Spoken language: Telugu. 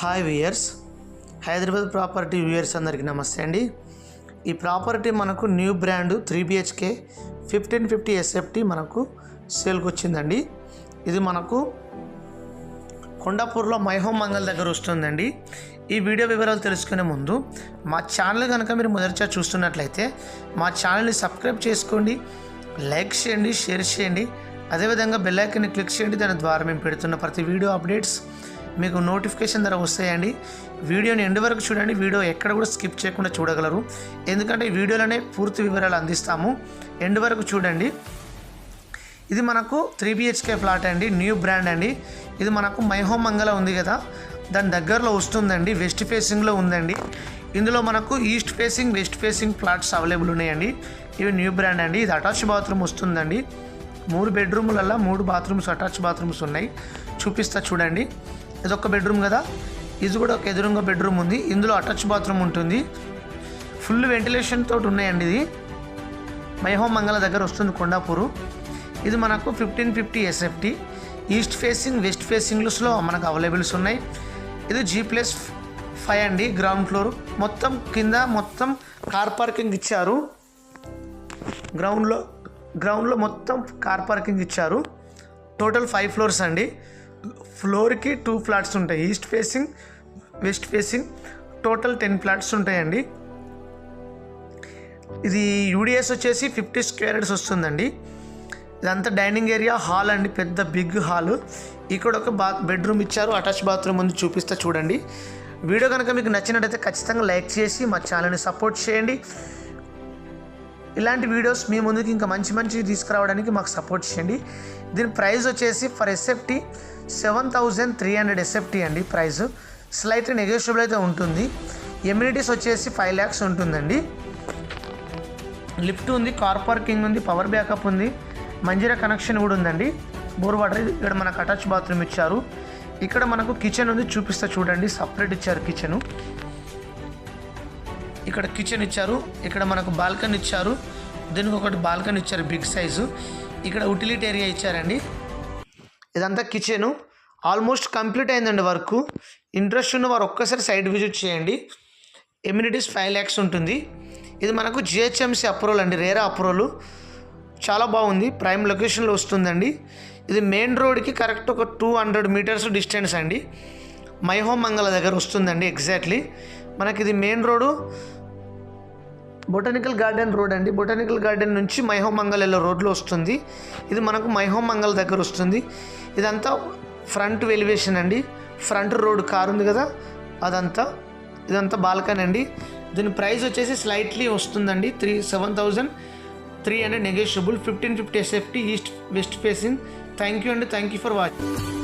Hi viewers Hyderabad property viewers అందరికీ నమస్తే అండి. ఈ ప్రాపర్టీ మనకు new brand three BHK fifteen fifty SFT మనకు సేల్కి వచ్చిందండి. ఇది మనకు కొండాపూర్లో మైహోమ్ మంగళ దగ్గర వస్తుందండి. ఈ వీడియో వివరాలు తెలుసుకునే ముందు మా ఛానల్ కనుక మీరు మొదటిసారి చూస్తున్నట్లయితే మా ఛానల్ని సబ్స్క్రైబ్ చేసుకోండి లైక్ చేయండి షేర్ చేయండి. అదేవిధంగా బెల్ ఐకన్ని క్లిక్ చేయండి. దాని ద్వారా మేము పెడుతున్న ప్రతి వీడియో అప్డేట్స్ మీకు నోటిఫికేషన్ ధర వస్తాయండి. వీడియోని ఎండు వరకు చూడండి. వీడియో ఎక్కడ కూడా స్కిప్ చేయకుండా చూడగలరు. ఎందుకంటే ఈ వీడియోలోనే పూర్తి వివరాలు అందిస్తాము. ఎండు వరకు చూడండి. ఇది మనకు త్రీ బిహెచ్కే ఫ్లాట్ అండి. న్యూ బ్రాండ్ అండి. ఇది మనకు మైహోమ్ మంగళ ఉంది కదా. దాని దగ్గరలో వస్తుందండి. వెస్ట్ ఫేసింగ్లో ఉందండి. ఇందులో మనకు east facing west facing flats available ఉన్నాయండి. ఇవి న్యూ బ్రాండ్ అండి. ఇది అటాచ్ బాత్రూమ్ వస్తుందండి. మూడు బెడ్రూములల్లో మూడు బాత్రూమ్స్ అటాచ్ బాత్రూమ్స్ ఉన్నాయి. చూపిస్తా చూడండి. ఇది ఒక బెడ్రూమ్ కదా. ఇది కూడా ఒక ఎదురుగా బెడ్రూమ్ ఉంది. ఇందులో అటాచ్ బాత్రూమ్ ఉంటుంది. ఫుల్ వెంటిలేషన్ తోటి ఉన్నాయండి ఇది. మైహోమ్ మంగళ దగ్గర వస్తుంది కొండాపూరు. ఇది మనకు fifteen fifty SFT east facing west ఫేసింగ్స్లో మనకు అవైలబుల్స్ ఉన్నాయి. ఇది జీ ప్లస్ ఫైవ్ అండి గ్రౌండ్ ఫ్లోర్. మొత్తం కింద మొత్తం కార్ పార్కింగ్ ఇచ్చారు. గ్రౌండ్లో గ్రౌండ్లో మొత్తం కార్ పార్కింగ్ ఇచ్చారు. టోటల్ ఫైవ్ ఫ్లోర్స్ అండి. ఫ్లోర్కి టూ ఫ్లాట్స్ ఉంటాయి. East facing west facing total ten flats ఉంటాయండి. ఇది యూడిఎస్ వచ్చేసి ఫిఫ్టీ స్క్వేర్ యార్డ్స్ వస్తుందండి. ఇదంతా డైనింగ్ ఏరియా హాల్ అండి పెద్ద బిగ్ హాల్. ఇక్కడ ఒక బా బెడ్రూమ్ ఇచ్చారు అటాచ్ బాత్రూమ్ ఉంది చూపిస్తా చూడండి. వీడియో కనుక మీకు నచ్చినట్టయితే ఖచ్చితంగా లైక్ చేసి మా ఛానల్ని సపోర్ట్ చేయండి. ఇలాంటి వీడియోస్ మీ ముందుకు ఇంకా మంచి మంచి తీసుకురావడానికి మాకు సపోర్ట్ చేయండి. దీని ప్రైస్ వచ్చేసి for SFT seven thousand three hundred SFT అండి ప్రైస్ స్లైట్లీ నెగోషియబుల్ అయితే ఉంటుంది. ఎమ్యూనిటీస్ వచ్చేసి ఫైవ్ ల్యాక్స్ ఉంటుందండి. లిఫ్ట్ ఉంది కార్ పార్కింగ్ ఉంది పవర్ బ్యాకప్ ఉంది. మంజీరా కనెక్షన్ కూడా ఉందండి. బోర్ వాటర్ ఇక్కడ మనకు అటాచ్ బాత్రూమ్ ఇచ్చారు. ఇక్కడ మనకు కిచెన్ ఉంది చూపిస్తా చూడండి. సపరేట్ ఇచ్చారు కిచెను ఇక్కడ కిచెన్ ఇచ్చారు. ఇక్కడ మనకు బాల్కనీ ఇచ్చారు. దీనికి ఒకటి బాల్కనీ ఇచ్చారు బిగ్ సైజు ఇక్కడ ఉటిలిటీ ఏరియా ఇచ్చారండి. ఇదంతా కిచెను ఆల్మోస్ట్ కంప్లీట్ అయిందండి వర్క్ ఇంట్రెస్ట్ ఉన్న వారు ఒక్కసారి సైడ్ విజిట్ చేయండి. ఎమ్యూనిటీస్ ఫైవ్ ల్యాక్స్ ఉంటుంది. ఇది మనకు జిహెచ్ఎంసీ అప్రూవల్ అండి రేరా అప్రూవల్ చాలా బాగుంది ప్రైమ్ లొకేషన్లో వస్తుందండి. ఇది మెయిన్ రోడ్కి కరెక్ట్ ఒక టూ హండ్రెడ్ మీటర్స్ డిస్టెన్స్ అండి. మైహోమ్ మంగళ దగ్గర వస్తుందండి ఎగ్జాక్ట్లీ మనకి ఇది main road botanical garden road అండి. బొటానికల్ గార్డెన్ నుంచి మైహోమంగల్ వెళ్ళే రోడ్లో వస్తుంది. ఇది మనకు మైహోమంగల్ దగ్గర వస్తుంది. ఇదంతా ఫ్రంట్ వెలివేషన్ అండి. ఫ్రంట్ రోడ్ కార్ ఉంది కదా అదంతా. ఇదంతా బాల్కనీ అండి. దీని ప్రైస్ వచ్చేసి స్లైట్లీ వస్తుందండి. Three seven thousand three hundred negotiable. Fifteen fifty SFT east west facing. Thank you అండి. Thank you for watching